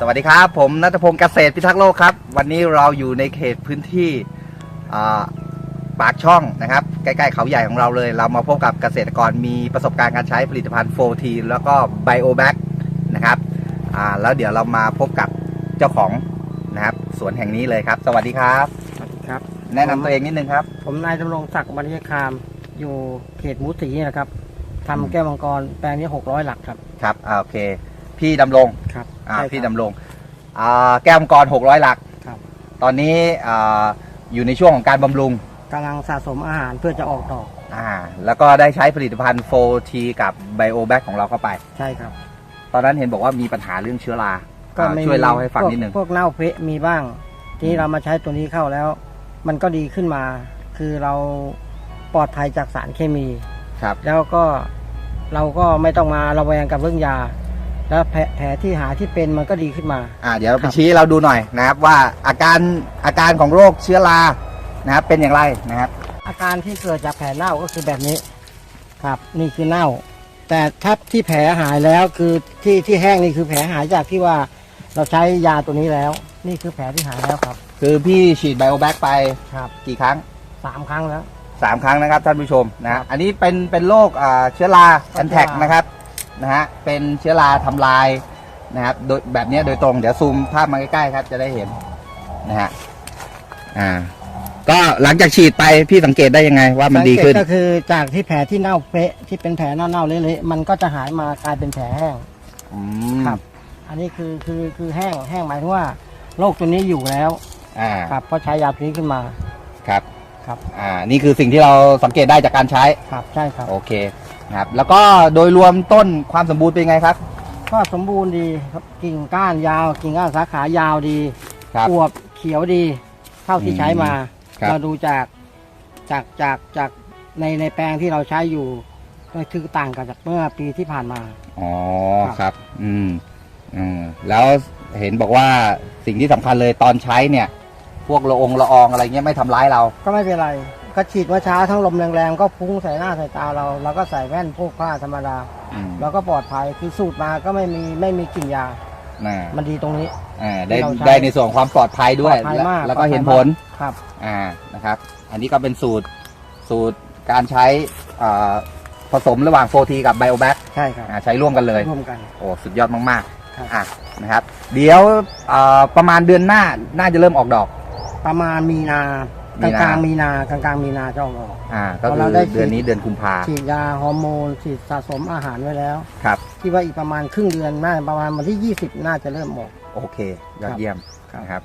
สวัสดีครับ ผมนัทพงศ์เกษตรพิทักษ์โลกครับ วันนี้เราอยู่ในเขตพื้นที่อ่าปากช่องนะครับ ใกล้ๆเขาใหญ่ของเราเลย เรามาพบกับเกษตรกรมีประสบการณ์การใช้ผลิตภัณฑ์ 4T แล้วก็ BioBac นะครับอ่าแล้วเดี๋ยวเรามาพบกับเจ้าของนะครับสวนแห่งนี้เลยครับ สวัสดีครับ สวัสดีครับ แนะนำตัวเองนิดนึงครับ ผมนายดำรงศักดิ์บรรยคาม อยู่เขตหมูสีนะครับอืมทำแก้วมังกรแปลงนี้หกร้อยหลักครับ ครับอ่าโอเค พี่ดำรงครับอ่าใช่ครับ พี่ดำรงอ่าแก้วมังกร600 หลัก ครับ ตอนนี้อ่าอยู่ในช่วงของการบำรุงกำลังสะสมอาหารเพื่อจะออกดอก อ่าแล้วก็ได้ใช้ผลิตภัณฑ์ 4T กับ BioBac ของเราเข้าไป ใช่ครับตอนนั้นเห็นบอกว่ามีปัญหาเรื่องเชื้อราก็อ่าไม่ช่วยเล่าให้ฟังพวกนิดนึงพวกเน่าเพะมีบ้าง ทีนี้เรามาใช้ตัวนี้เข้าแล้ว มันก็ดีขึ้นมา คือเราปลอดภัยจากสารเคมี ครับ แล้วก็เราก็ไม่ต้องมาระแวงกับเรื่องยา แล้วแผลแผลที่หาที่เป็นมันก็ดีขึ้นมา อ่าเดี๋ยวคไปรับชี้ให้เราดูหน่อยนะครับว่าอาการอาการของโรคเชื้อรานะครับเป็นอย่างไรนะครับ อาการที่เกิดจากแผลเน่าก็คือแบบนี้ ครับนี่คือเน่า แต่ถ้าที่แผลหายแล้วคือที่ที่แห้งนี่คือแผลหายจากที่ว่าเราใช้ยาตัวนี้แล้ว นี่คือแผลที่หายแล้วครับคือพี่ฉีด BioBac ไปครับกี่ครั้งสามครั้งแล้ว สามครั้งนะครับท่านผู้ชมนะครัฮะบอันนี้เป็นเป็นโรคอ่าเชื้อราแอนแทกเชื้อรานะครับ นะฮะเป็นเชื้อราทำลายนะครับโดยแบบเนี้ยโดยตรงเดี๋ยวซูมภาพมาใกล้ๆครับจะได้เห็นนะฮะอ่าก็หลังจากฉีดไปพี่สังเกตได้ยังไงว่ามันดีขึ้นสังเกตก็คือจากที่แผลที่เน่าเฟะที่เป็นแผลเน่าๆเละๆมันก็จะหายมากลายเป็นแผลแห้งอืมครับ อันนี้คือคือคือแห้งแห้งหมายถึงว่าโรคตัวนี้อยู่แล้วอ่าครับเพราะใช้ยาตัวนี้ขึ้นมาครับครับ อ่านี่คือสิ่งที่เราสังเกตได้จากการใช้ครับใช่ครับโอเค นะครับแล้วก็โดยรวมต้นความสมบูรณ์เป็นไงครับ ก็สมบูรณ์ดีครับกิ่งก้านยาว กิ่งก้านสาขายาวดีครับอวบเขียวดี เท่าที่ใช้มาครับ เราดูจากจากจากจากในในแปลงที่เราใช้อยู่ก็คือต่างกันจากเมื่อปีที่ผ่านมา อ๋อครับครับ อืมอืมแล้วเห็นบอกว่าสิ่งที่สำคัญเลยตอนใช้เนี่ย พวกละองละอองอะไรเงี้ยไม่ทำร้ายเรา ก็ไม่เป็นไร ก็ฉีดเมื่อเช้าทั้งลมแรงๆก็พุ่งใส่หน้าใส่ตาเราเราก็ใส่แว่นพวกผ้าธรรมดา อืมเราก็ปลอดภัยคือสูตรมาก็ไม่มีไม่มีกลิ่นยาน่ามันดีตรงนี้ อ่าได้ที่เราใช้ได้ในส่วนของความปลอดภัยด้วย ปลอดภัยและมากแล้วก็ปลอดภัยเห็นผลครับ อ่า นะครับ อันนี้ก็เป็นสูตร สูตรการใช้อ่าผสมระหว่างโฟทีกับไบโอแบ็กใช่ครับใช้ร่วมกันเลย ร่วมกัน โอ้ สุดยอดมากครับ ๆอะนะครับ เดี๋ยวอ่าประมาณเดือนหน้า น่าจะเริ่มออกดอก ประมาณมีนามี กลางกลางมีนากลางกลางมีนาจะออกออกอ่าก็คือเดือนนี้เดือนคุมภาฉีดยาฮอร์โมนฉีดสะสมอาหารไว้แล้วครับที่ว่าอีกประมาณครึ่งเดือนน่าประมาณวันที่ 20 น่าจะเริ่มออกโอเค ยอดเยี่ยมครับ